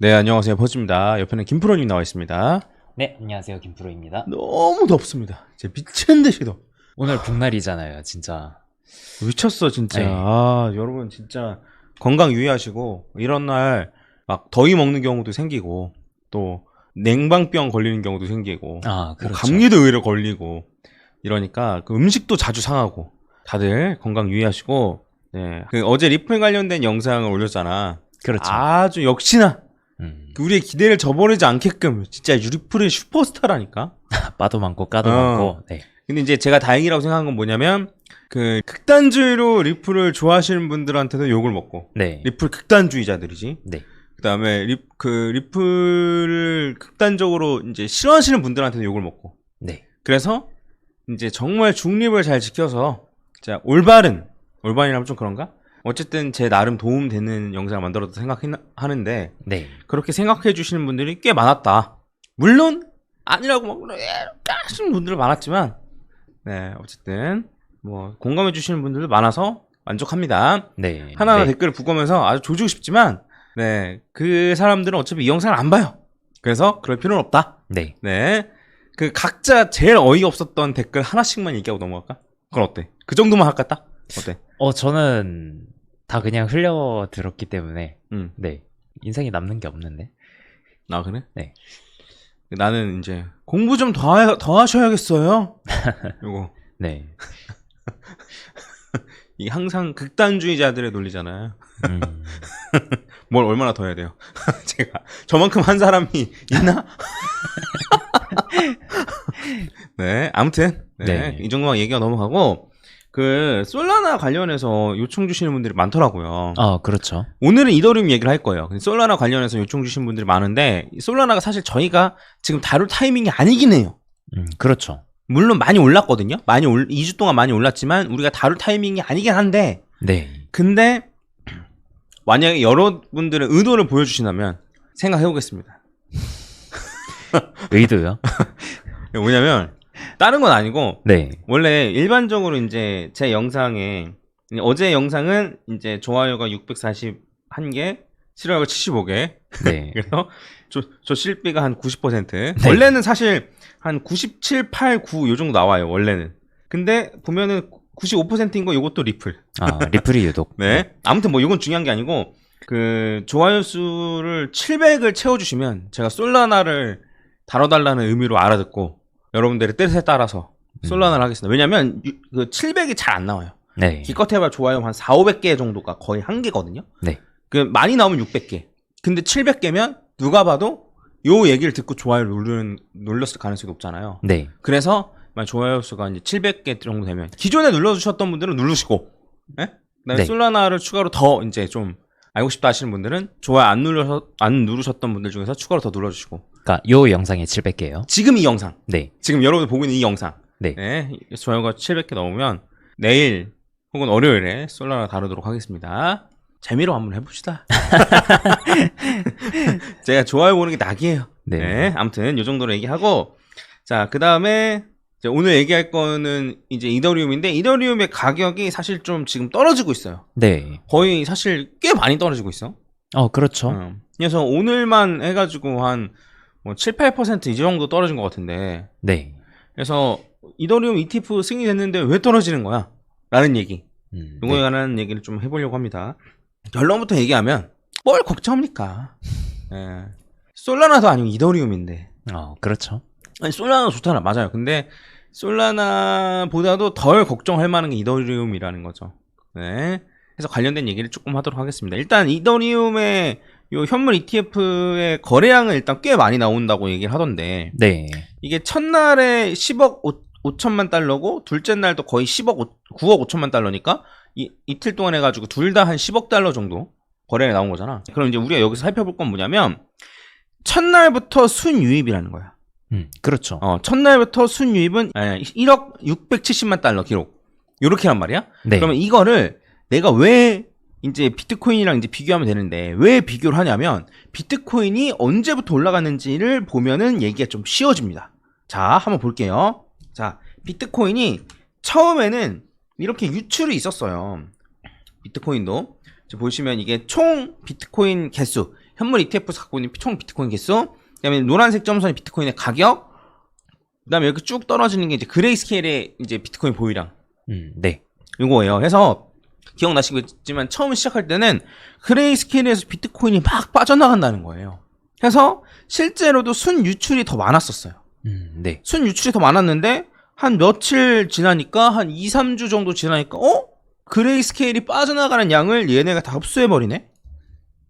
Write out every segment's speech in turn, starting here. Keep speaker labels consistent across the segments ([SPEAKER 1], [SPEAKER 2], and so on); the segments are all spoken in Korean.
[SPEAKER 1] 네, 안녕하세요. 버즈입니다. 옆에는 김프로님 나와 있습니다.
[SPEAKER 2] 네, 안녕하세요. 김프로입니다.
[SPEAKER 1] 너무 덥습니다. 진짜 미친 듯이 덥.
[SPEAKER 2] 오늘 복날이잖아요, 진짜.
[SPEAKER 1] 미쳤어, 진짜.
[SPEAKER 2] 네.
[SPEAKER 1] 아, 여러분, 진짜 건강 유의하시고, 이런 날 막 더위 먹는 경우도 생기고, 또 냉방병 걸리는 경우도 생기고,
[SPEAKER 2] 아,
[SPEAKER 1] 뭐
[SPEAKER 2] 그렇죠.
[SPEAKER 1] 감기도 의외로 걸리고, 이러니까 그 음식도 자주 상하고, 다들 건강 유의하시고, 네. 그 어제 리플 관련된 영상을 올렸잖아.
[SPEAKER 2] 그렇죠.
[SPEAKER 1] 아주 역시나 우리의 기대를 저버리지 않게끔 진짜 유리풀의 슈퍼스타라니까.
[SPEAKER 2] 빠도 많고 까도
[SPEAKER 1] 어.
[SPEAKER 2] 많고. 네.
[SPEAKER 1] 근데 이제 제가 다행이라고 생각한 건 뭐냐면 그 극단주의로 리플을 좋아하시는 분들한테도 욕을 먹고
[SPEAKER 2] 네.
[SPEAKER 1] 리플 극단주의자들이지.
[SPEAKER 2] 네.
[SPEAKER 1] 그다음에 리, 그 리플을 극단적으로 이제 싫어하시는 분들한테도 욕을 먹고.
[SPEAKER 2] 네.
[SPEAKER 1] 그래서 이제 정말 중립을 잘 지켜서 자 올바른 올바른이라면 좀 그런가? 어쨌든 제 나름 도움되는 영상을 만들어도 생각하는데
[SPEAKER 2] 네.
[SPEAKER 1] 그렇게 생각해 주시는 분들이 꽤 많았다. 물론 아니라고 막 그래, 하시는 분들 많았지만 네 어쨌든 뭐 공감해 주시는 분들 도 많아서 만족합니다.
[SPEAKER 2] 네.
[SPEAKER 1] 하나하나
[SPEAKER 2] 네.
[SPEAKER 1] 댓글을 부으면서 아주 조지고 싶지만 네 그 사람들은 어차피 이 영상을 안 봐요. 그래서 그럴 필요는 없다.
[SPEAKER 2] 네.
[SPEAKER 1] 네. 그 각자 제일 어이없었던 댓글 하나씩만 얘기하고 넘어갈까? 그건 어때? 그 정도만 할까? 딱? 어때?
[SPEAKER 2] 어, 저는 다 그냥 흘려 들었기 때문에
[SPEAKER 1] 응.
[SPEAKER 2] 네. 인상이 남는 게 없는데.
[SPEAKER 1] 아 그래?
[SPEAKER 2] 네.
[SPEAKER 1] 나는 이제 공부 좀더더 하셔야겠어요. 요거
[SPEAKER 2] 네.
[SPEAKER 1] 이게 항상 극단주의자들의 논리잖아요.
[SPEAKER 2] 음,
[SPEAKER 1] 뭘 얼마나 더 해야 돼요? 제가 저만큼 한 사람이 있나? 네, 아무튼 네,
[SPEAKER 2] 네.
[SPEAKER 1] 이 정도만 얘기가 넘어가고 그 솔라나 관련해서 요청 주시는 분들이 많더라고요.
[SPEAKER 2] 어, 그렇죠.
[SPEAKER 1] 오늘은 이더리움 얘기를 할 거예요. 솔라나 관련해서 요청 주신 분들이 많은데 이 솔라나가 사실 저희가 지금 다룰 타이밍이 아니긴 해요.
[SPEAKER 2] 음, 그렇죠.
[SPEAKER 1] 물론 많이 올랐거든요. 많이 올 2주 동안 많이 올랐지만 우리가 다룰 타이밍이 아니긴 한데
[SPEAKER 2] 네.
[SPEAKER 1] 근데 만약에 여러분들의 의도를 보여주신다면 생각해 보겠습니다.
[SPEAKER 2] 의도요?
[SPEAKER 1] 왜냐면 다른 건 아니고
[SPEAKER 2] 네.
[SPEAKER 1] 원래 일반적으로 이제 제 영상에 어제 영상은 이제 좋아요가 641개, 싫어요가 75개.
[SPEAKER 2] 네.
[SPEAKER 1] 그래서 저, 저 실비가 한 90%. 원래는 사실 한 97, 8, 9 요 정도 나와요. 원래는. 근데 보면은 95%인 거 요것도 리플.
[SPEAKER 2] 아, 리플이 유독.
[SPEAKER 1] 네. 아무튼 뭐 이건 중요한 게 아니고 그 좋아요 수를 700을 채워 주시면 제가 솔라나를 다뤄달라는 의미로 알아듣고 여러분들의 뜻에 따라서 솔라나를 하겠습니다. 왜냐면 유- 그 700이 잘 안 나와요.
[SPEAKER 2] 네.
[SPEAKER 1] 기껏 해봐 좋아요 한 4, 500개 정도가 거의 한 개거든요.
[SPEAKER 2] 네.
[SPEAKER 1] 그 많이 나오면 600개. 근데 700개면 누가 봐도 요 얘기를 듣고 좋아요를 누르는, 눌렀을 가능성이 높잖아요.
[SPEAKER 2] 네.
[SPEAKER 1] 그래서 좋아요 수가 이제 700개 정도 되면 기존에 눌러주셨던 분들은 누르시고, 예? 그다음에
[SPEAKER 2] 네.
[SPEAKER 1] 솔라나를 추가로 더 이제 좀 알고 싶다 하시는 분들은 좋아요 안 눌러서 안 누르셨던 분들 중에서 추가로 더 눌러주시고
[SPEAKER 2] 그러니까 요 영상에 700개요.
[SPEAKER 1] 지금 이 영상,
[SPEAKER 2] 네.
[SPEAKER 1] 지금 여러분들 보고 있는 이 영상,
[SPEAKER 2] 네.
[SPEAKER 1] 네, 좋아요가 700개 넘으면 내일 혹은 월요일에 솔라나 다루도록 하겠습니다. 재미로 한번 해봅시다. 제가 좋아요 보는 게 낙이에요.
[SPEAKER 2] 네.
[SPEAKER 1] 네. 아무튼 요 정도로 얘기하고 자, 그 다음에 이제 오늘 얘기할 거는 이제 이더리움인데 이더리움의 가격이 사실 좀 지금 떨어지고 있어요.
[SPEAKER 2] 네.
[SPEAKER 1] 거의 사실 꽤 많이 떨어지고 있어.
[SPEAKER 2] 어, 그렇죠.
[SPEAKER 1] 음. 그래서 오늘만 해가지고 한뭐 7, 8%이 정도 떨어진 것 같은데.
[SPEAKER 2] 네.
[SPEAKER 1] 그래서 이더리움 ETF 승인됐는데 왜 떨어지는 거야? 라는 얘기.
[SPEAKER 2] 음,
[SPEAKER 1] 요거에
[SPEAKER 2] 네.
[SPEAKER 1] 관한 얘기를 좀 해보려고 합니다. 결론부터 얘기하면 뭘 걱정합니까? 예. 솔라나도 아니고 이더리움인데.
[SPEAKER 2] 어, 그렇죠.
[SPEAKER 1] 아니 솔라나 좋잖아. 맞아요. 근데 솔라나보다도 덜 걱정할 만한 게 이더리움이라는 거죠. 네. 그래서 관련된 얘기를 조금 하도록 하겠습니다. 일단 이더리움의 요 현물 ETF의 거래량은 일단 꽤 많이 나온다고 얘기를 하던데
[SPEAKER 2] 네.
[SPEAKER 1] 이게 첫날에 10억 5, 천만 달러고 둘째 날도 거의 10억 5, 9억 5천만 달러니까 이, 이틀 동안 해가지고 둘 다 한 10억 달러 정도 거래가 나온 거잖아. 그럼 이제 우리가 여기서 살펴볼 건 뭐냐면 첫날부터 순유입이라는 거야
[SPEAKER 2] 음, 그렇죠.
[SPEAKER 1] 어, 첫날부터 순유입은 아니, 1억 670만 달러 기록. 요렇게란 말이야?
[SPEAKER 2] 네.
[SPEAKER 1] 그러면 이거를 내가 왜 이제 비트코인이랑 이제 비교하면 되는데 왜 비교를 하냐면 비트코인이 언제부터 올라갔는지를 보면은 얘기가 좀 쉬워집니다. 자, 한번 볼게요. 자, 비트코인이 처음에는 이렇게 유출이 있었어요. 비트코인도. 보시면 이게 총 비트코인 개수. 현물 ETF에서 갖고 있는 총 비트코인 개수, 그다음에 노란색 점선이 비트코인의 가격, 그다음에 이렇게 쭉 떨어지는 게 이제 그레이 스케일의 이제 비트코인 보유량
[SPEAKER 2] 음, 네.
[SPEAKER 1] 이거예요. 해서 기억나시겠지만 처음 시작할 때는 그레이 스케일에서 비트코인이 막 빠져나간다는 거예요. 해서 실제로도 순 유출이 더 많았었어요.
[SPEAKER 2] 음, 네.
[SPEAKER 1] 순 유출이 더 많았는데 한 며칠 지나니까 한 2, 3주 정도 지나니까 어? 그레이 스케일이 빠져나가는 양을 얘네가 다 흡수해버리네?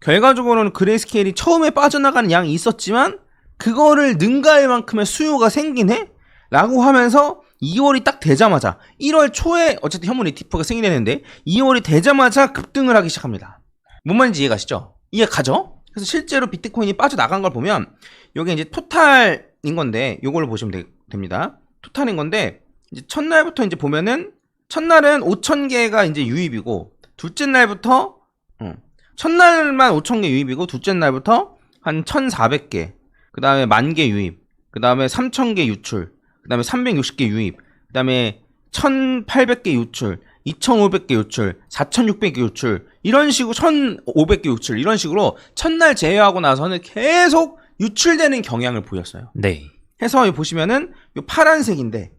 [SPEAKER 1] 결과적으로는 그레이 스케일이 처음에 빠져나가는 양이 있었지만 그거를 능가할 만큼의 수요가 생기네? 라고 하면서 2월이 딱 되자마자 1월 초에 어쨌든 현물 ETF가 생기는데 2월이 되자마자 급등을 하기 시작합니다. 뭔 말인지 이해가시죠? 이해 가죠? 그래서 실제로 비트코인이 빠져나간 걸 보면 요게 이제 토탈인 건데 요걸로 보시면 되- 됩니다. 토탈인 건데 이제 첫날부터 이제 보면은 첫날은 5천 개가 이제 유입이고 둘째 날부터 어, 첫날만 5천 개 유입이고 둘째 날부터 한 1,400개 그 다음에 만 개 유입 그 다음에 3천 개 유출 그 다음에 360개 유입 그 다음에 1,800개 유출 2,500개 유출 4,600개 유출 이런 식으로 1,500개 유출 이런 식으로 첫날 제외하고 나서는 계속 유출되는 경향을 보였어요.
[SPEAKER 2] 네.
[SPEAKER 1] 해서 보시면은 요 파란색인데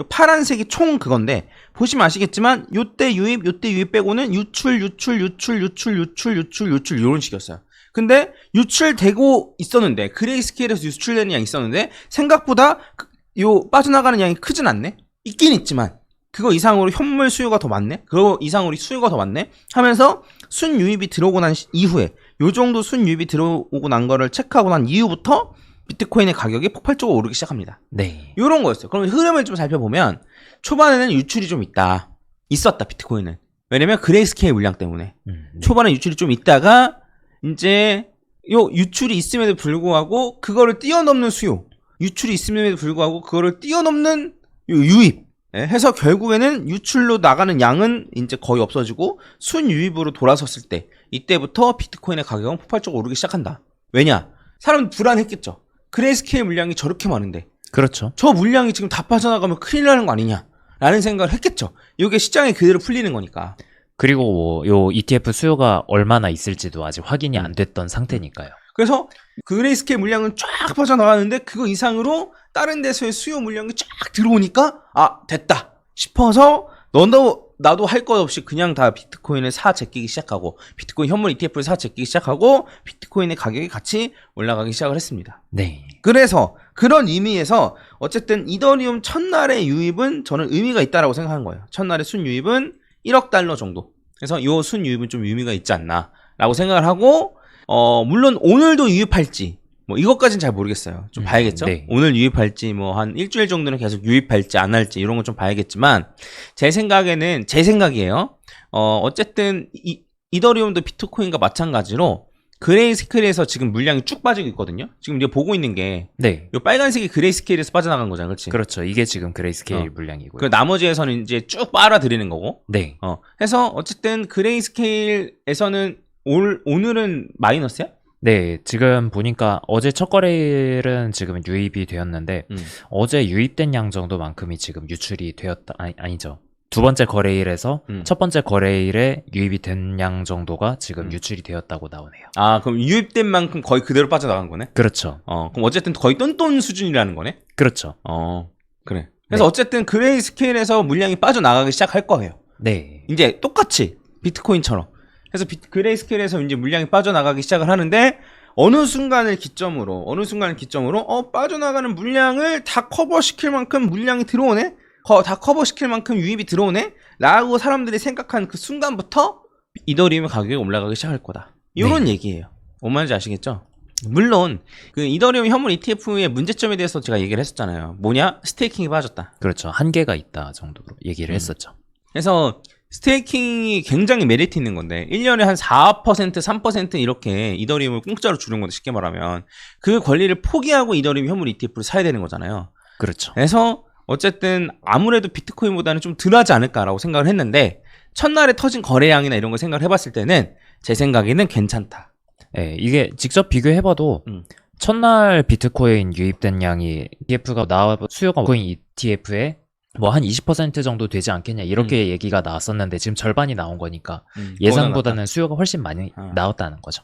[SPEAKER 1] 요 파란색이 총 그건데 보시면 아시겠지만 요때 유입 요때 유입 빼고는 유출 유출 유출 유출 유출 유출 유출 이런 식이었어요. 근데 유출되고 있었는데 그레이 스케일에서 유출되는 양이 있었는데 생각보다 그- 요 빠져나가는 양이 크진 않네. 있긴 있지만 그거 이상으로 현물 수요가 더 많네. 그거 이상으로 수요가 더 많네. 하면서 순 유입이 들어오고 난 시- 이후에 요 정도 순 유입이 들어오고 난 거를 체크하고 난 이후부터 비트코인의 가격이 폭발적으로 오르기 시작합니다.
[SPEAKER 2] 네.
[SPEAKER 1] 요런 거였어요. 그럼 흐름을 좀 살펴보면 초반에는 유출이 좀 있다. 있었다, 비트코인은. 왜냐면 그레이스케일 물량 때문에.
[SPEAKER 2] 음, 네.
[SPEAKER 1] 초반에 유출이 좀 있다가 이제 요 유출이 있음에도 불구하고 그거를 뛰어넘는 수요. 유출이 있음에도 불구하고 그거를 뛰어넘는 요 유입. 예, 해서 결국에는 유출로 나가는 양은 이제 거의 없어지고 순유입으로 돌아섰을 때 이때부터 비트코인의 가격은 폭발적으로 오르기 시작한다. 왜냐? 사람 불안했겠죠. 그레이스케일 물량이 저렇게 많은데
[SPEAKER 2] 그렇죠.
[SPEAKER 1] 저 물량이 지금 다 빠져나가면 큰일 나는 거 아니냐? 라는 생각을 했겠죠. 이게 시장에 그대로 풀리는 거니까.
[SPEAKER 2] 그리고 뭐, 요 ETF 수요가 얼마나 있을지도 아직 확인이
[SPEAKER 1] 음.
[SPEAKER 2] 안 됐던 상태니까요.
[SPEAKER 1] 그래서 그레이스케일 물량은 쫙 빠져나가는데 그거 이상으로 다른 데서의 수요 물량이 쫙 들어오니까 아 됐다 싶어서 너도 나도 할 것 없이 그냥 다 비트코인을 사 제끼기 시작하고 비트코인 현물 ETF를 사 제끼기 시작하고 비트코인의 가격이 같이 올라가기 시작을 했습니다.
[SPEAKER 2] 네.
[SPEAKER 1] 그래서 그런 의미에서 어쨌든 이더리움 첫날의 유입은 저는 의미가 있다라고 생각한 거예요. 첫날의 순유입은 1억 달러 정도. 그래서 이 순유입은 좀 의미가 있지 않나라고 생각을 하고 어 물론 오늘도 유입할지 뭐 이것까지는 잘 모르겠어요. 좀
[SPEAKER 2] 음,
[SPEAKER 1] 봐야겠죠.
[SPEAKER 2] 네.
[SPEAKER 1] 오늘 유입할지 뭐 한 일주일 정도는 계속 유입할지 안 할지 이런 건 좀 봐야겠지만 제 생각에는 제 생각이에요. 어 어쨌든 이, 이더리움도 비트코인과 마찬가지로 그레이 스케일에서 지금 물량이 쭉 빠지고 있거든요. 지금 우리가 보고 있는 게
[SPEAKER 2] 네.
[SPEAKER 1] 이 빨간색이 그레이 스케일에서 빠져나간 거잖아, 그렇지?
[SPEAKER 2] 그렇죠. 이게 지금 그레이 스케일
[SPEAKER 1] 어.
[SPEAKER 2] 물량이고요.
[SPEAKER 1] 그 나머지에서는 이제 쭉 빨아들이는 거고.
[SPEAKER 2] 네.
[SPEAKER 1] 어. 해서 어쨌든 그레이 스케일에서는 올 오늘은 마이너스야?
[SPEAKER 2] 네, 지금 보니까 어제 첫 거래일은 지금 유입이 되었는데
[SPEAKER 1] 음.
[SPEAKER 2] 어제 유입된 양 정도만큼이 지금 유출이 되었다 아니, 아니죠. 두 번째 거래일에서
[SPEAKER 1] 음.
[SPEAKER 2] 첫 번째 거래일에 유입이 된 양 정도가 지금
[SPEAKER 1] 음.
[SPEAKER 2] 유출이 되었다고 나오네요.
[SPEAKER 1] 아, 그럼 유입된 만큼 거의 그대로 빠져나간 거네.
[SPEAKER 2] 그렇죠.
[SPEAKER 1] 어, 그럼 어쨌든 거의 똔똔 수준이라는 거네.
[SPEAKER 2] 그렇죠.
[SPEAKER 1] 어, 그래. 그래서
[SPEAKER 2] 네.
[SPEAKER 1] 어쨌든 그레이 스케일에서 물량이 빠져나가기 시작할 거예요.
[SPEAKER 2] 네.
[SPEAKER 1] 이제 똑같이 비트코인처럼. 그래서 비, 그레이스케일에서 이제 물량이 빠져나가기 시작을 하는데 어느 순간을 기점으로 어느 순간을 기점으로 어 빠져나가는 물량을 다 커버시킬 만큼 물량이 들어오네. 거, 다 커버시킬 만큼 유입이 들어오네. 라고 사람들이 생각한 그 순간부터 이더리움의 가격이 올라가기 시작할 거다. 이런 얘기예요. 뭔 말인지 아시겠죠? 물론 그 이더리움 현물 ETF의 문제점에 대해서 제가 얘기를 했었잖아요. 뭐냐? 스테이킹이 빠졌다.
[SPEAKER 2] 그렇죠. 한계가 있다 정도로 얘기를
[SPEAKER 1] 음.
[SPEAKER 2] 했었죠.
[SPEAKER 1] 그래서 스테이킹이 굉장히 메리트 있는 건데 1년에 한 4%, 3% 이렇게 이더리움을 공짜로 주는 건데 쉽게 말하면 그 권리를 포기하고 이더리움 현물 ETF를 사야 되는 거잖아요.
[SPEAKER 2] 그렇죠.
[SPEAKER 1] 그래서 어쨌든 아무래도 비트코인보다는 좀 덜하지 않을까라고 생각을 했는데 첫날에 터진 거래량이나 이런 걸 생각을 해봤을 때는 제 생각에는 괜찮다.
[SPEAKER 2] 예, 이게 직접 비교해봐도
[SPEAKER 1] 음.
[SPEAKER 2] 첫날 비트코인 유입된 양이 ETF가 나와 수요가 코인 ETF에 뭐 한 20% 정도 되지 않겠냐 이렇게 얘기가 나왔었는데 지금 절반이 나온 거니까 예상보다는 수요가 훨씬 많이
[SPEAKER 1] 어.
[SPEAKER 2] 나왔다는 거죠.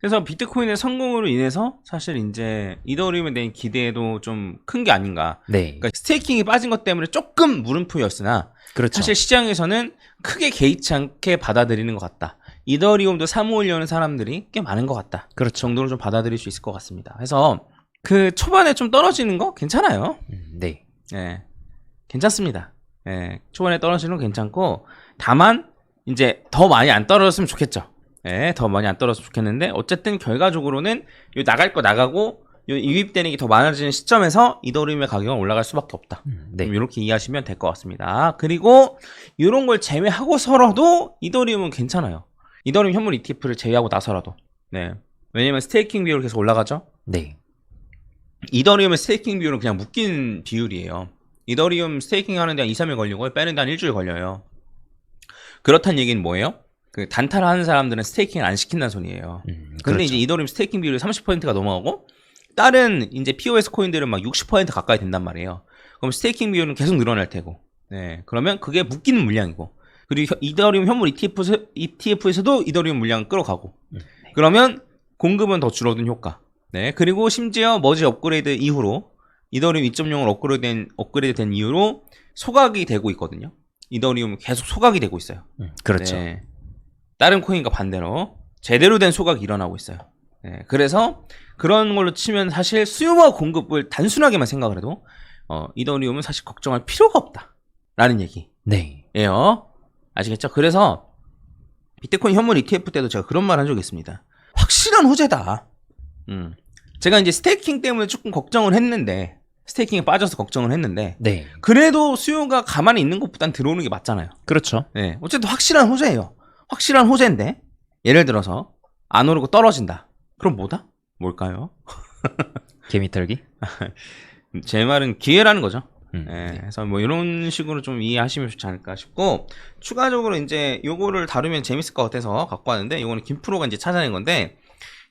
[SPEAKER 1] 그래서 비트코인의 성공으로 인해서 사실 이제 이더리움에 대한 기대도 좀 큰 게 아닌가.
[SPEAKER 2] 네.
[SPEAKER 1] 그러니까 스테이킹이 빠진 것 때문에 조금 물음표였으나
[SPEAKER 2] 그렇죠.
[SPEAKER 1] 사실 시장에서는 크게 개의치 않게 받아들이는 것 같다. 이더리움도 사모으려는 사람들이 꽤 많은 것 같다. 그
[SPEAKER 2] 그렇죠.
[SPEAKER 1] 정도로 좀 받아들일 수 있을 것 같습니다. 그래서 그 초반에 좀 떨어지는 거 괜찮아요.
[SPEAKER 2] 음, 네.
[SPEAKER 1] 예. 괜찮습니다. 예. 초반에 떨어지는 건 괜찮고 다만 이제 더 많이 안 떨어졌으면 좋겠죠. 예. 더 많이 안 떨어졌으면 좋겠는데 어쨌든 결과적으로는 요 나갈 거 나가고 요 유입되는 게 더 많아지는 시점에서 이더리움의 가격은 올라갈 수밖에 없다.
[SPEAKER 2] 음, 네.
[SPEAKER 1] 이렇게 이해하시면 될 것 같습니다. 그리고 이런 걸 제외하고서라도 이더리움은 괜찮아요. 이더리움 현물 ETF를 제외하고 나서라도. 네. 왜냐면 스테이킹 비율이 계속 올라가죠.
[SPEAKER 2] 네.
[SPEAKER 1] 이더리움의 스테이킹 비율은 그냥 묶인 비율이에요. 이더리움 스테이킹 하는데 한 2, 3일 걸리고 빼는데 한 일주일 걸려요. 그렇다는 얘기는 뭐예요? 그 단타를 하는 사람들은 스테이킹을 안 시킨다는 소리예요.
[SPEAKER 2] 음,
[SPEAKER 1] 근데
[SPEAKER 2] 그렇죠.
[SPEAKER 1] 이제 이더리움 스테이킹 비율이 30%가 넘어가고 다른 이제 POS 코인들은 막 60% 가까이 된단 말이에요. 그럼 스테이킹 비율은 계속 늘어날 테고. 네. 그러면 그게 묶이는 물량이고. 그리고 혀- 이더리움 현물 ETF에서, ETF에서도 이더리움 물량을 끌어가고.
[SPEAKER 2] 음,
[SPEAKER 1] 그러면 공급은 더 줄어든 효과. 네. 그리고 심지어 머지 업그레이드 이후로 이더리움 2.0을 업그레이드된, 업그레이드된 이후로 소각이 되고 있거든요. 이더리움 계속 소각이 되고 있어요.
[SPEAKER 2] 음, 그렇죠.
[SPEAKER 1] 네. 다른 코인과 반대로 제대로 된 소각이 일어나고 있어요. 네, 그래서 그런 걸로 치면 사실 수요와 공급을 단순하게만 생각을 해도 어, 이더리움은 사실 걱정할 필요가 없다라는 얘기예요.
[SPEAKER 2] 네.
[SPEAKER 1] 아시겠죠? 그래서 비트코인 현물 ETF 때도 제가 그런 말 한 적이 있습니다. 확실한 호재다. 음. 제가 이제 스테이킹 때문에 조금 걱정을 했는데 스테이킹에 빠져서 걱정을 했는데
[SPEAKER 2] 네.
[SPEAKER 1] 그래도 수요가 가만히 있는 것보단 들어오는 게 맞잖아요.
[SPEAKER 2] 그렇죠.
[SPEAKER 1] 네, 어쨌든 확실한 호재예요. 확실한 호재인데 예를 들어서 안 오르고 떨어진다. 그럼 뭐다? 뭘까요?
[SPEAKER 2] 개미털기?
[SPEAKER 1] 제 말은 기회라는 거죠.
[SPEAKER 2] 음,
[SPEAKER 1] 네,
[SPEAKER 2] 네.
[SPEAKER 1] 그래서 뭐 이런 식으로 좀 이해하시면 좋지 않을까 싶고 추가적으로 이제 요거를 다루면 재밌을 것 같아서 갖고 왔는데 요거는 김프로가 이제 찾아낸 건데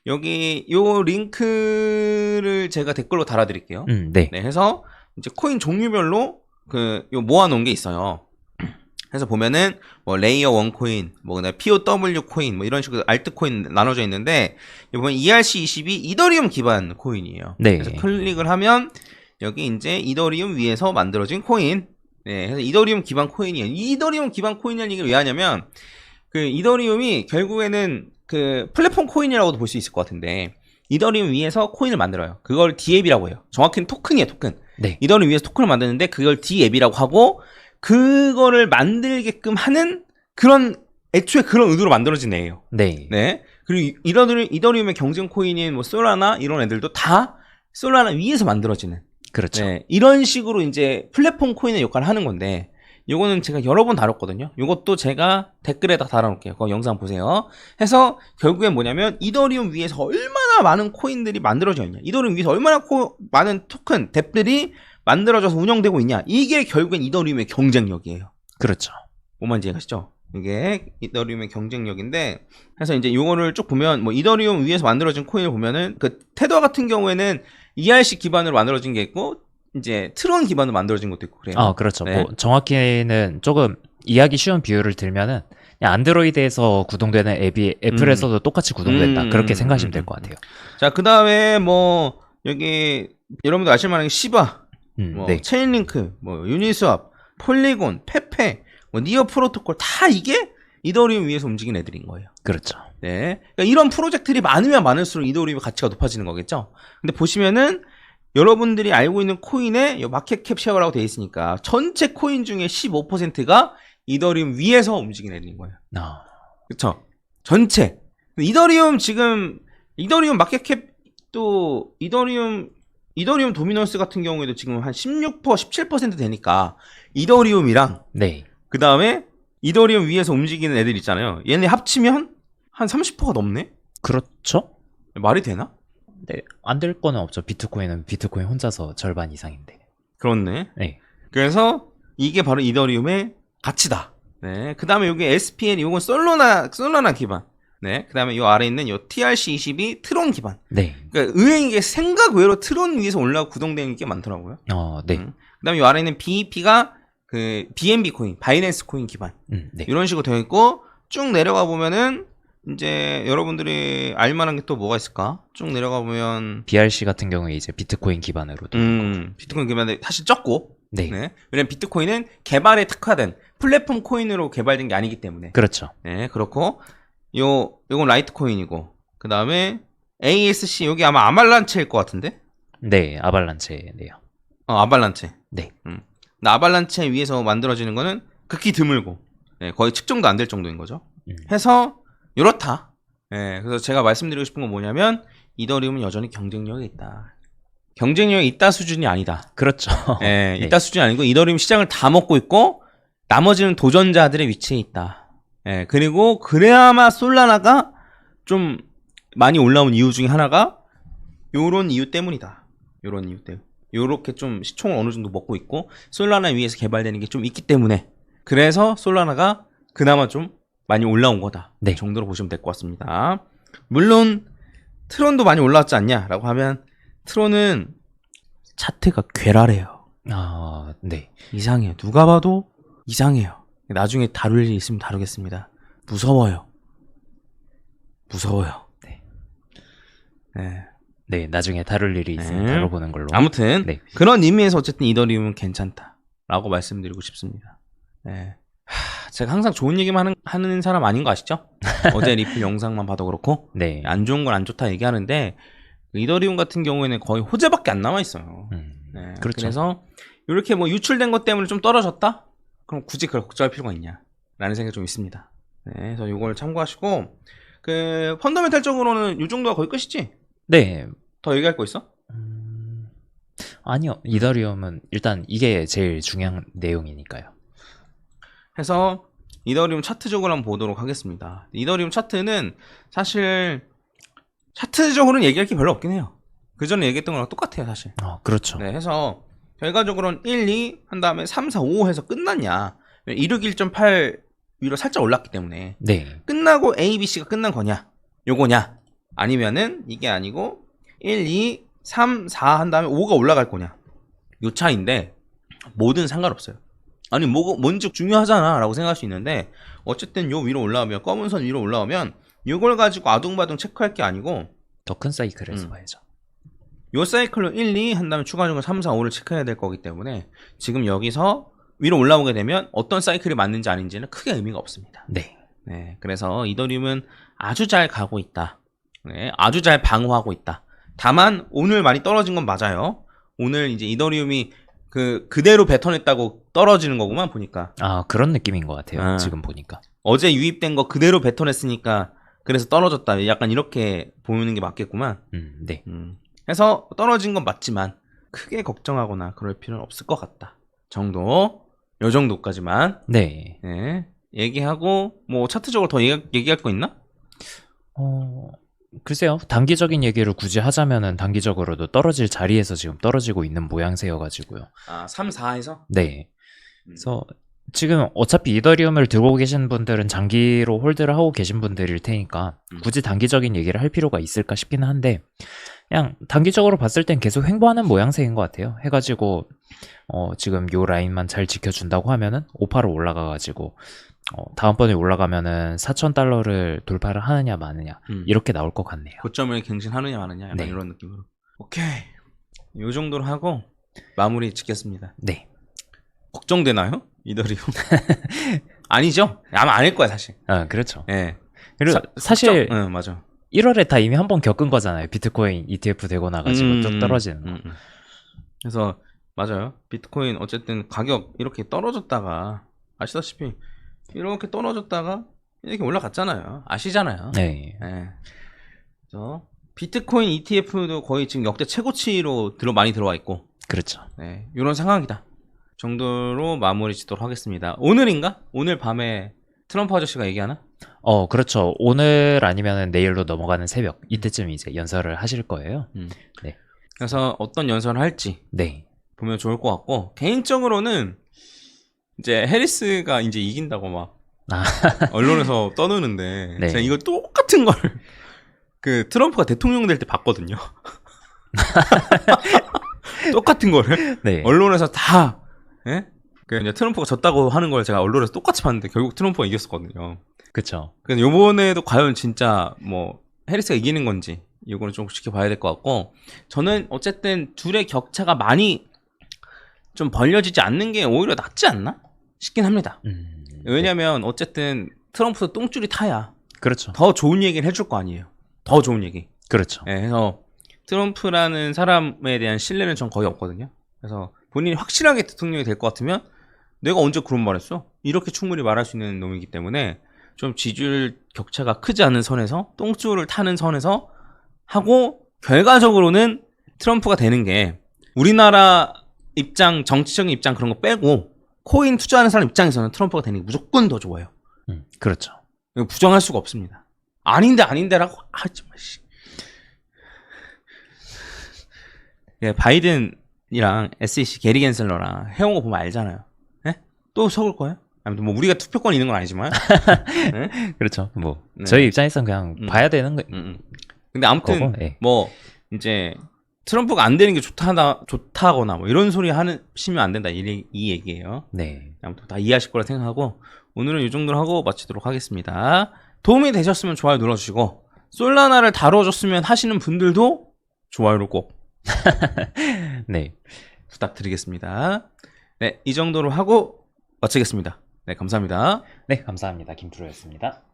[SPEAKER 1] 여기 요 링크를 제가 댓글로 달아드릴게요.
[SPEAKER 2] 음, 네.
[SPEAKER 1] 네, 해서 이제 코인 종류별로 그 요 모아놓은 게 있어요. 해서 보면은 뭐 레이어 원 코인, 뭐 그다음 POW 코인, 뭐 이런 식으로 알트 코인 나눠져 있는데 이번 ERC22 이더리움 기반 코인이에요.
[SPEAKER 2] 네.
[SPEAKER 1] 그래서 클릭을 하면 여기 이제 이더리움 위에서 만들어진 코인. 네, 그래서 이더리움 기반 코인이에요. 이 이더리움 기반 코인이라는 얘기를 왜 하냐면 그 이더리움이 결국에는 그 플랫폼 코인이라고도 볼 수 있을 것 같은데 이더리움 위에서 코인을 만들어요. 그걸 D앱이라고 해요. 정확히는 토큰이에요, 토큰.
[SPEAKER 2] 네.
[SPEAKER 1] 이더리움 위에서 토큰을 만드는데 그걸 D앱이라고 하고 그거를 만들게끔 하는 그런 애초에 그런 의도로 만들어진 애예요.
[SPEAKER 2] 네.
[SPEAKER 1] 네. 그리고 이더리움, 이더리움의 경쟁 코인인 뭐 솔라나 이런 애들도 다 솔라나 위에서 만들어지는
[SPEAKER 2] 그렇죠.
[SPEAKER 1] 네, 이런 식으로 이제 플랫폼 코인의 역할을 하는 건데, 요거는 제가 여러 번 다뤘거든요. 요것도 제가 댓글에다 달아놓을게요. 그 영상 보세요. 해서 결국엔 뭐냐면 이더리움 위에서 얼마나 많은 코인들이 만들어져 있냐, 이더리움 위에서 얼마나 코- 많은 토큰 뎁들이 만들어져서 운영되고 있냐, 이게 결국엔 이더리움의 경쟁력이에요.
[SPEAKER 2] 그렇죠.
[SPEAKER 1] 뭐만 이해가시죠? 이게 이더리움의 경쟁력인데 그래서 이제 요거를 쭉 보면 뭐 이더리움 위에서 만들어진 코인을 보면은 그 테더 같은 경우에는 ERC 기반으로 만들어진 게 있고 이제 트론 기반으로 만들어진 것도 있고 그래요.
[SPEAKER 2] 아, 그렇죠.
[SPEAKER 1] 네.
[SPEAKER 2] 뭐 정확히는 조금 이해하기 쉬운 비유를 들면은 그냥 안드로이드에서 구동되는 앱이 애플에서도 똑같이 구동된다.
[SPEAKER 1] 음,
[SPEAKER 2] 그렇게
[SPEAKER 1] 음,
[SPEAKER 2] 생각하시면
[SPEAKER 1] 음,
[SPEAKER 2] 될것 같아요.
[SPEAKER 1] 자, 그 다음에 뭐 여기 여러분들 아실 만한 게 시바,
[SPEAKER 2] 음,
[SPEAKER 1] 뭐
[SPEAKER 2] 네.
[SPEAKER 1] 체인링크, 뭐 유니스왑, 폴리곤, 페페, 뭐 니어 프로토콜 다 이게 이더리움 위에서 움직이는 애들인 거예요.
[SPEAKER 2] 그렇죠.
[SPEAKER 1] 네. 그러니까 이런 프로젝트들이 많으면 많을수록 이더리움의 가치가 높아지는 거겠죠. 근데 보시면은 여러분들이 알고 있는 코인의 이 마켓캡 쉐어라고 되어 있으니까 전체 코인 중에 15%가 이더리움 위에서 움직이는 애들인 거예요.
[SPEAKER 2] 아,
[SPEAKER 1] 그쵸? 전체. 이더리움 지금 이더리움 마켓캡 또 이더리움 이더리움 도미넌스 같은 경우에도 지금 한 16% 17% 되니까 이더리움이랑
[SPEAKER 2] 네.
[SPEAKER 1] 그 다음에 이더리움 위에서 움직이는 애들 있잖아요. 얘네 합치면 한 30%가 넘네?
[SPEAKER 2] 그렇죠.
[SPEAKER 1] 말이 되나?
[SPEAKER 2] 네. 안될 거는 없죠. 비트코인은 비트코인 혼자서 절반 이상인데.
[SPEAKER 1] 그렇네.
[SPEAKER 2] 네.
[SPEAKER 1] 그래서 이게 바로 이더리움의 가치다. 네. 그 다음에 여기 SPL, 이건 솔로나, 솔로나 기반. 네. 그 다음에 이 아래 있는 이 TRC22 트론 기반.
[SPEAKER 2] 네.
[SPEAKER 1] 그러니까 의외인 게 생각 외로 트론 위에서 올라가 구동되는 게 많더라고요.
[SPEAKER 2] 어, 네.
[SPEAKER 1] 음. 그 다음에 이 아래 있는 BEP가 그 BNB 코인, 바이낸스 코인 기반.
[SPEAKER 2] 음, 네.
[SPEAKER 1] 이런 식으로 되어 있고 쭉 내려가 보면은 이제 여러분들이 알만한 게 또 뭐가 있을까? 쭉 내려가 보면
[SPEAKER 2] BRC 같은 경우에 이제 비트코인 기반으로. 도
[SPEAKER 1] 음, 비트코인 기반에 사실 적고
[SPEAKER 2] 네.
[SPEAKER 1] 네. 왜냐면 비트코인은 개발에 특화된 플랫폼 코인으로 개발된 게 아니기 때문에
[SPEAKER 2] 그렇죠.
[SPEAKER 1] 네, 그렇고 요 요건 라이트 코인이고 그 다음에 ASC 여기 아마 아발란체일 것 같은데
[SPEAKER 2] 네, 아발란체네요.
[SPEAKER 1] 어, 아발란체
[SPEAKER 2] 네.
[SPEAKER 1] 음. 아발란체 위에서 만들어지는 거는 극히 드물고 네, 거의 측정도 안 될 정도인 거죠
[SPEAKER 2] 음.
[SPEAKER 1] 해서 이렇다 네, 그래서 제가 말씀드리고 싶은 건 뭐냐면 이더리움은 여전히 경쟁력이 있다 경쟁력이 있다 수준이 아니다
[SPEAKER 2] 그렇죠.
[SPEAKER 1] 예,
[SPEAKER 2] 네.
[SPEAKER 1] 있다 수준이 아니고 이더리움 시장을 다 먹고 있고 나머지는 도전자들의 위치에 있다. 예, 그리고 그래야마 솔라나가 좀 많이 올라온 이유 중에 하나가 요런 이유 때문이다. 요런 이유 때문에. 요렇게 좀 시총을 어느 정도 먹고 있고 솔라나 위에서 개발되는 게 좀 있기 때문에 그래서 솔라나가 그나마 좀 많이 올라온 거다.
[SPEAKER 2] 네.
[SPEAKER 1] 정도로 보시면 될 것 같습니다. 물론 트론도 많이 올라왔지 않냐라고 하면 트론은 차트가 괴랄해요.
[SPEAKER 2] 아, 네.
[SPEAKER 1] 이상해요. 누가 봐도 이상해요. 나중에 다룰 일 있으면 다루겠습니다. 무서워요. 무서워요.
[SPEAKER 2] 네.
[SPEAKER 1] 네.
[SPEAKER 2] 네, 나중에 다룰 일이 있으면
[SPEAKER 1] 네.
[SPEAKER 2] 다뤄보는 걸로.
[SPEAKER 1] 아무튼
[SPEAKER 2] 네.
[SPEAKER 1] 그런 의미에서 어쨌든 이더리움은 괜찮다라고 말씀드리고 싶습니다. 네. 하, 제가 항상 좋은 얘기만 하는, 하는 사람 아닌 거 아시죠? 어제 리플 영상만 봐도 그렇고
[SPEAKER 2] 네.
[SPEAKER 1] 안 좋은 건 안 좋다 얘기하는데 이더리움 같은 경우에는 거의 호재밖에 안 남아 있어요.
[SPEAKER 2] 음,
[SPEAKER 1] 네,
[SPEAKER 2] 그렇죠.
[SPEAKER 1] 그래서 이렇게 뭐 유출된 것 때문에 좀 떨어졌다? 그럼 굳이 그걸 걱정할 필요가 있냐? 라는 생각이 좀 있습니다. 네, 그래서 이걸 참고하시고 그 펀더멘탈적으로는 이 정도가 거의 끝이지?
[SPEAKER 2] 네.
[SPEAKER 1] 더 얘기할 거 있어?
[SPEAKER 2] 음, 아니요. 이더리움은 일단 이게 제일 중요한 내용이니까요.
[SPEAKER 1] 해서 이더리움 차트적으로 한번 보도록 하겠습니다. 이더리움 차트는 사실 차트적으로는 얘기할 게 별로 없긴 해요. 그 전에 얘기했던 거랑 똑같아요, 사실.
[SPEAKER 2] 어, 그렇죠.
[SPEAKER 1] 네, 해서 결과적으로는 1, 2, 한 다음에 3, 4, 5 해서 끝났냐. 161.8 위로 살짝 올랐기 때문에
[SPEAKER 2] 네.
[SPEAKER 1] 끝나고 A, B, C가 끝난 거냐? 요거냐? 아니면은 이게 아니고 1, 2, 3, 4 한 다음에 5가 올라갈 거냐? 요 차인데 뭐든 상관없어요. 아니 뭐 뭔지 중요하잖아 라고 생각할 수 있는데 어쨌든 요 위로 올라오면 검은 선 위로 올라오면 요걸 가지고 아둥바둥 체크할 게 아니고
[SPEAKER 2] 더 큰 사이클에서
[SPEAKER 1] 음.
[SPEAKER 2] 봐야죠.
[SPEAKER 1] 요 사이클로 1, 2 한 다음에 추가적으로 3, 4, 5를 체크해야 될 거기 때문에 지금 여기서 위로 올라오게 되면 어떤 사이클이 맞는지 아닌지는 크게 의미가 없습니다.
[SPEAKER 2] 네.
[SPEAKER 1] 네, 그래서 이더리움은 아주 잘 가고 있다. 네, 아주 잘 방어하고 있다. 다만 오늘 많이 떨어진 건 맞아요. 오늘 이제 이더리움이 그 그대로 뱉어냈다고 떨어지는 거구만 보니까
[SPEAKER 2] 아, 그런 느낌인 것 같아요.
[SPEAKER 1] 아.
[SPEAKER 2] 지금 보니까.
[SPEAKER 1] 어제 유입된 거 그대로 뱉어냈으니까 그래서 떨어졌다. 약간 이렇게 보는 게 맞겠구만.
[SPEAKER 2] 음, 네.
[SPEAKER 1] 음. 해서 떨어진 건 맞지만 크게 걱정하거나 그럴 필요는 없을 것 같다. 정도. 요 정도까지만
[SPEAKER 2] 네.
[SPEAKER 1] 네, 얘기하고 뭐 차트적으로 더 얘기, 얘기할 거 있나?
[SPEAKER 2] 어, 글쎄요. 단기적인 얘기를 굳이 하자면은 단기적으로도 떨어질 자리에서 지금 떨어지고 있는 모양새여 가지고요.
[SPEAKER 1] 아, 3, 4에서?
[SPEAKER 2] 네. 그래서 지금 어차피 이더리움을 들고 계신 분들은 장기로 홀드를 하고 계신 분들일 테니까
[SPEAKER 1] 음.
[SPEAKER 2] 굳이 단기적인 얘기를 할 필요가 있을까 싶기는 한데 그냥 단기적으로 봤을 땐 계속 횡보하는 모양새인 것 같아요. 해가지고 어, 지금 요 라인만 잘 지켜준다고 하면은 5파로 올라가가지고 어, 다음번에 올라가면은 4천 달러를 돌파를 하느냐 마느냐
[SPEAKER 1] 음.
[SPEAKER 2] 이렇게 나올 것 같네요.
[SPEAKER 1] 고점을 갱신하느냐 마느냐 약간
[SPEAKER 2] 네.
[SPEAKER 1] 이런 느낌으로. 오케이. 요 정도로 하고 마무리 짓겠습니다.
[SPEAKER 2] 네.
[SPEAKER 1] 걱정되나요? 이더리움? 아니죠? 아마 아닐 거야 사실.
[SPEAKER 2] 아 그렇죠.
[SPEAKER 1] 예.
[SPEAKER 2] 그리고
[SPEAKER 1] 사- 걱정- 응, 맞아.
[SPEAKER 2] 1월에 다 이미 한 번 겪은 거잖아요. 비트코인 ETF 되고 나가지고
[SPEAKER 1] 음,
[SPEAKER 2] 쭉 떨어지는 거.
[SPEAKER 1] 음, 음. 그래서 맞아요. 비트코인 어쨌든 가격 이렇게 떨어졌다가 아시다시피 이렇게 떨어졌다가 이렇게 올라갔잖아요. 아시잖아요.
[SPEAKER 2] 네.
[SPEAKER 1] 예. 그래서 비트코인 ETF도 거의 지금 역대 최고치로 들어 많이 들어와 있고,
[SPEAKER 2] 그렇죠.
[SPEAKER 1] 네, 이런 상황이다. 정도로 마무리 짓도록 하겠습니다. 오늘인가? 오늘 밤에 트럼프 아저씨가 얘기하나?
[SPEAKER 2] 어, 그렇죠. 오늘 아니면 내일로 넘어가는 새벽 이때쯤 이제 연설을 하실 거예요.
[SPEAKER 1] 그래서 어떤 연설을 할지
[SPEAKER 2] 네.
[SPEAKER 1] 보면 좋을 것 같고, 개인적으로는 이제 해리스가 이제 이긴다고 막
[SPEAKER 2] 아.
[SPEAKER 1] 언론에서 떠드는데,
[SPEAKER 2] 네.
[SPEAKER 1] 제가 이거 똑같은 걸 그 트럼프가 대통령 될 때 봤거든요. 똑같은 거를
[SPEAKER 2] 네.
[SPEAKER 1] 언론에서 다 예? 그 이제 트럼프가 졌다고 하는 걸 제가 언론에서 똑같이 봤는데 결국 트럼프가 이겼었거든요.
[SPEAKER 2] 그쵸.
[SPEAKER 1] 근데 요번에도 과연 진짜 뭐 해리스가 이기는 건지 이거는 좀 지켜봐야 될 것 같고 저는 어쨌든 둘의 격차가 많이 좀 벌려지지 않는 게 오히려 낫지 않나 싶긴 합니다.
[SPEAKER 2] 음,
[SPEAKER 1] 왜냐면 어쨌든 트럼프도 똥줄이 타야
[SPEAKER 2] 그렇죠.
[SPEAKER 1] 더 좋은 얘기를 해줄 거 아니에요. 더 좋은 얘기.
[SPEAKER 2] 그렇죠.
[SPEAKER 1] 네, 그래서 트럼프라는 사람에 대한 신뢰는 전 거의 없거든요. 그래서 본인이 확실하게 대통령이 될 것 같으면 내가 언제 그런 말 했어? 이렇게 충분히 말할 수 있는 놈이기 때문에 좀 지지율 격차가 크지 않은 선에서 똥줄을 타는 선에서 하고 결과적으로는 트럼프가 되는 게 우리나라 입장, 정치적인 입장 그런 거 빼고 코인 투자하는 사람 입장에서는 트럼프가 되는 게 무조건 더 좋아요.
[SPEAKER 2] 음, 그렇죠.
[SPEAKER 1] 부정할 수가 없습니다. 아닌데 아닌데라고 하지 마. 씨. 예, 바이든이랑 SEC 게리 겐슬러랑 해온 거 보면 알잖아요. 예? 또 속을 거예요? 아무튼 뭐 우리가 투표권 있는 건 아니지만.
[SPEAKER 2] 그렇죠. 뭐
[SPEAKER 1] 네.
[SPEAKER 2] 저희 입장에선 그냥
[SPEAKER 1] 음.
[SPEAKER 2] 봐야 되는 거,
[SPEAKER 1] 음, 음. 근데 아무튼
[SPEAKER 2] 거고. 예.
[SPEAKER 1] 뭐 이제 트럼프가 안 되는 게 좋다나 좋다거나 뭐 이런 소리 하는 시면 안 된다 이, 이 얘기예요.
[SPEAKER 2] 네.
[SPEAKER 1] 아무튼 다 이해하실 거라 생각하고 오늘은 이 정도로 하고 마치도록 하겠습니다. 도움이 되셨으면 좋아요 눌러주시고 솔라나를 다뤄줬으면 하시는 분들도 좋아요를 꼭
[SPEAKER 2] 네.
[SPEAKER 1] 부탁드리겠습니다. 네, 이 정도로 하고 마치겠습니다. 네, 감사합니다.
[SPEAKER 2] 네, 감사합니다. 김프로였습니다.